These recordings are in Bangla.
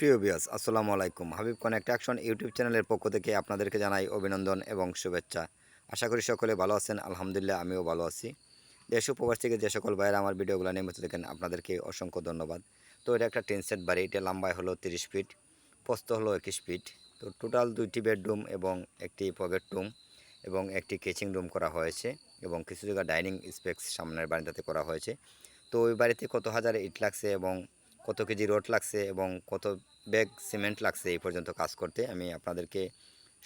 প্রিয় বিয়াস আসসালামু আলাইকুম। হাবিব কানেক্ট অ্যাকশন ইউটিউব চ্যানেলের পক্ষ থেকে আপনাদেরকে জানাই অভিনন্দন এবং শুভেচ্ছা। আশা করি সকলে ভালো আছেন, আলহামদুলিল্লাহ আমিও ভালো আছি। দেশ উপবাস থেকে যে সকল ভাইয়েরা আমার ভিডিওগুলো নিয়মিত দেখেন, আপনাদেরকে অসংখ্য ধন্যবাদ। তো এটা একটা টেন সেট বাড়ি, এটা লম্বায় হলো তিরিশ ফিট, পোস্ত হলো একুশ ফিট। তো টোটাল দুইটি বেডরুম এবং একটি পকেট রুম এবং একটি কিচিং রুম করা হয়েছে এবং কিছু জায়গা ডাইনিং স্পেক্স সামনের বাড়িটাতে করা হয়েছে। তো ওই বাড়িতে কত হাজার ইট লাগছে এবং কত কেজি রড লাগছে এবং কত ব্যাগ সিমেন্ট লাগছে এই পর্যন্ত কাজ করতে আমি আপনাদেরকে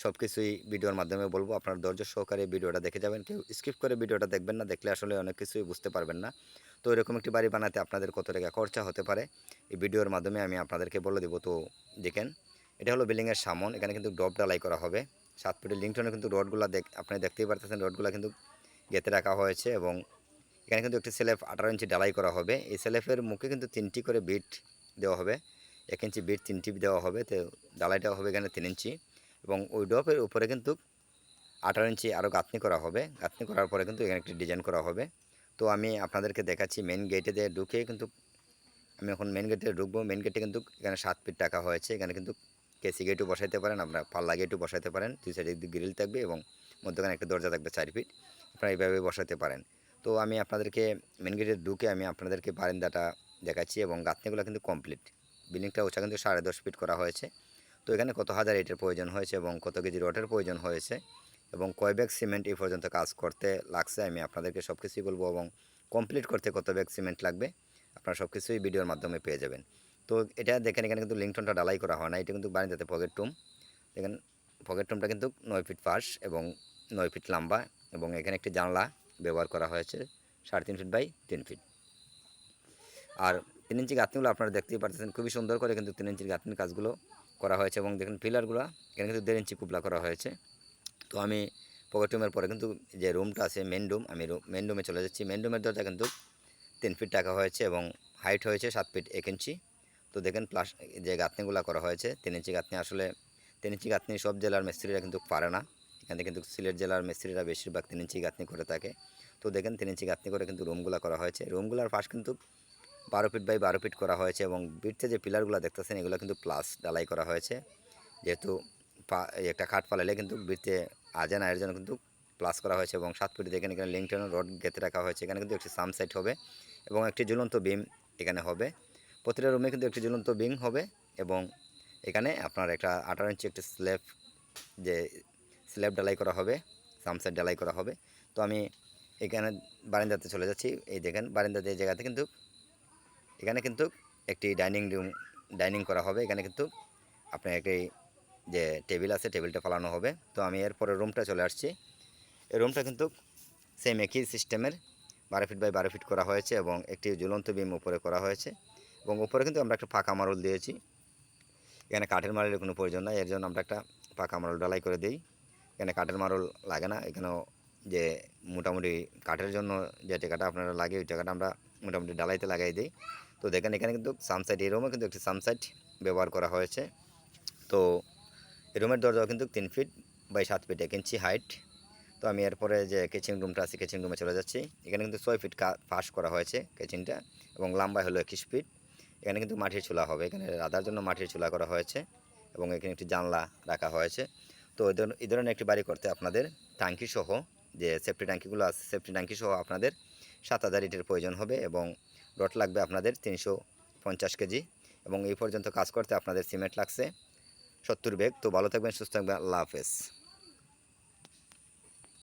সব কিছুই ভিডিওর মাধ্যমে বলব। আপনার ধৈর্য সহকারে ভিডিওটা দেখে যাবেন। কেউ স্কিপ করে ভিডিওটা দেখবেন না, দেখলে আসলে অনেক কিছুই বুঝতে পারবেন না। তো এরকম একটি বাড়ি বানাতে আপনাদের কত টাকা খরচা হতে পারে, এই ভিডিওর মাধ্যমে আমি আপনাদেরকে বলে দেবো। তো দেখেন, এটা হলো বিল্ডিংয়ের সামন, এখানে কিন্তু ডব ডালাই করা হবে। সাত ফুটের লিঙ্কটনে কিন্তু রডগুলো দেখ, আপনি দেখতেই পারতেছেন, রডগুলো কিন্তু গেতে রাখা হয়েছে এবং এখানে কিন্তু একটি সেলেফ আঠারো ইঞ্চি ডালাই করা হবে। এই সেলেফের মুখে কিন্তু তিনটি করে বিট দেওয়া হবে। এক ইঞ্চি বিট, তিনটি দেওয়া হবে। তো ডালাইটা হবে এখানে তিন ইঞ্চি। এবং ওই ডপের উপরে কিন্তু আঠারো ইঞ্চি আরও গাঁথনি করা হবে। গাঁথনি করার পরে কিন্তু এখানে একটি ডিজাইন করা হবে। তো আমি আপনাদেরকে দেখাচ্ছি মেন গেটে দিয়ে ঢুকে কিন্তু আমি এখন মেন গেটে ঢুকবো। মেন গেটে কিন্তু এখানে সাত ফিট টাকা হয়েছে। এখানে কিন্তু কেসি গেটও বসাইতে পারেন। আপনার পাল্লা গেটও বসাইতে পারেন। দুই সাইডে গ্রিল থাকবে এবং মধ্যখানে একটা দরজা থাকবে চার ফিট আপনারা এইভাবে বসাতে পারেন। তো আমি আপনাদেরকে মেন গেটে ঢুকে আমি আপনাদেরকে বারান্দাটা দেখাচ্ছি এবং গাঁথনিগুলো কিন্তু কমপ্লিট বিল্ডিংটা উঁচা কিন্তু সাড়ে দশ ফিট করা হয়েছে। তো এখানে কত হাজার ইটের প্রয়োজন হয়েছে এবং কত কেজি রডের প্রয়োজন হয়েছে এবং কয় ব্যাগ সিমেন্ট এই পর্যন্ত কাজ করতে লাগছে আমি আপনাদেরকে সব কিছুই বলব এবং কমপ্লিট করতে কত ব্যাগ সিমেন্ট লাগবে আপনারা সব কিছুই ভিডিওর মাধ্যমে পেয়ে যাবেন। তো এটা দেখেন, এখানে কিন্তু লিংটনটা ডালাই করা হয় না, এটা কিন্তু বাড়িতে পকেট টুম দেখেন পকেট টুমটা কিন্তু নয় ফিট পাশ এবং নয় ফিট লম্বা এবং এখানে একটি জানলা ব্যবহার করা হয়েছে, সাড়ে তিন ফিট বাই তিন ফিট আর তিন ইঞ্চি গাঁথনিগুলো আপনারা দেখতেই পাচ্ছেন খুবই সুন্দর করে কিন্তু তিন ইঞ্চির গাঁথনির কাজগুলো করা হয়েছে এবং দেখুন পিলারগুলো, এখানে কিন্তু দেড় ইঞ্চি কুবলা করা হয়েছে। তো আমি পকেট রুমের পরে কিন্তু যে রুমটা আছে মেন রুম আমি মেন রুমে চলে যাচ্ছি। মেন রুমের দরজা কিন্তু তিন ফিট টাকা হয়েছে এবং হাইট হয়েছে সাত ফিট এক ইঞ্চি তো দেখেন প্লাস যে গাঁথনিগুলো করা হয়েছে, তিন ইঞ্চি গাঁথনি আসলে, তিন ইঞ্চি গাঁথনি সব জেলার মিস্ত্রিরা কিন্তু পারে না। এখানে কিন্তু সিলেট জেলার মিস্ত্রিরা বেশিরভাগ তিন ইঞ্চি গাঁথনি করে থাকে। তো দেখেন, তিন ইঞ্চি গাঁথনি করে কিন্তু রুমগুলো করা হয়েছে। রুমগুলোর পাশ কিন্তু বারো ফিট বাই বারো ফিট করা হয়েছে এবং বিটতে যে পিলারগুলো দেখতেছেন, এগুলো কিন্তু প্লাস ডালাই করা হয়েছে। যেহেতু একটা খাট পালালে কিন্তু বিটতে আজে না এর জন্য কিন্তু প্লাস করা হয়েছে এবং সাত ফিট দেখেন এখানে লিঙ্কটন রড গেঁথে রাখা হয়েছে। এখানে কিন্তু একটি সাম সাইড হবে এবং একটি ঝুলন্ত বিম এখানে হবে। প্রতিটা রুমে কিন্তু একটি ঝুলন্ত বিম হবে এবং এখানে আপনার একটা আঠারো ইঞ্চি একটি স্ল্যাব যে স্ল্যাব ডালাই করা হবে সাম সাইড ডালাই করা হবে। তো আমি এখানে বারিন্দাতে চলে যাচ্ছি। এই দেখেন, বারিন্দাতে এই জায়গাতে কিন্তু, এখানে কিন্তু একটি ডাইনিং রুম ডাইনিং করা হবে। এখানে কিন্তু আপনার একটি যে টেবিল আছে টেবিলটা ফালানো হবে। তো আমি এরপরে রুমটা চলে আসছি। এই রুমটা কিন্তু সেম একই সিস্টেমের বারো ফিট বাই বারো ফিট করা হয়েছে এবং একটি ঝুলন্ত বিম উপরে করা হয়েছে এবং উপরে কিন্তু আমরা একটা ফাঁকা মারল দিয়েছি। এখানে কাঠের মারলের কোনো প্রয়োজন নাই, এর জন্য আমরা একটা পাকা মারল ডালাই করে দিই। এখানে কাঠের মারল লাগে না। এখানেও যে মোটামুটি কাঠের জন্য যে টাকাটা আপনারা লাগে, ওই টাকাটা আমরা মোটামুটি ডালাইতে লাগাই দিই। তো দেখেন এখানে কিন্তু সানসাইড এই রুমে কিন্তু একটি সানসাইড ব্যবহার করা হয়েছে। তো এই রুমের দরজাও কিন্তু তিন ফিট বাই সাত ফিট এক ইঞ্চি হাইট তো আমি এরপরে যে কিচেন রুমটা আছে কিচেন রুমে চলে যাচ্ছি। এখানে কিন্তু ছয় ফিট পাশ করা হয়েছে কিচেনটা এবং লম্বায় হলো একুশ ফিট এখানে কিন্তু মাটির চুলা হবে। এখানে রাধার জন্য মাটির চুলা করা হয়েছে এবং এখানে একটি জানলা রাখা হয়েছে। তো এই ধরনের একটি বাড়ি করতে আপনাদের ট্যাঙ্কি সহ, যে সেফটি ট্যাঙ্কিগুলো আছে সেফটি ট্যাঙ্কি সহ আপনাদের সাত হাজার ইটের প্রয়োজন হবে এবং রড লাগবে আপনাদের তিনশো পঞ্চাশ কেজি এবং এই পর্যন্ত কাজ করতে আপনাদের সিমেন্ট লাগছে। সত্তর বেগ তো ভালো থাকবেন, সুস্থ থাকবেন। আল্লাহ হাফেজ।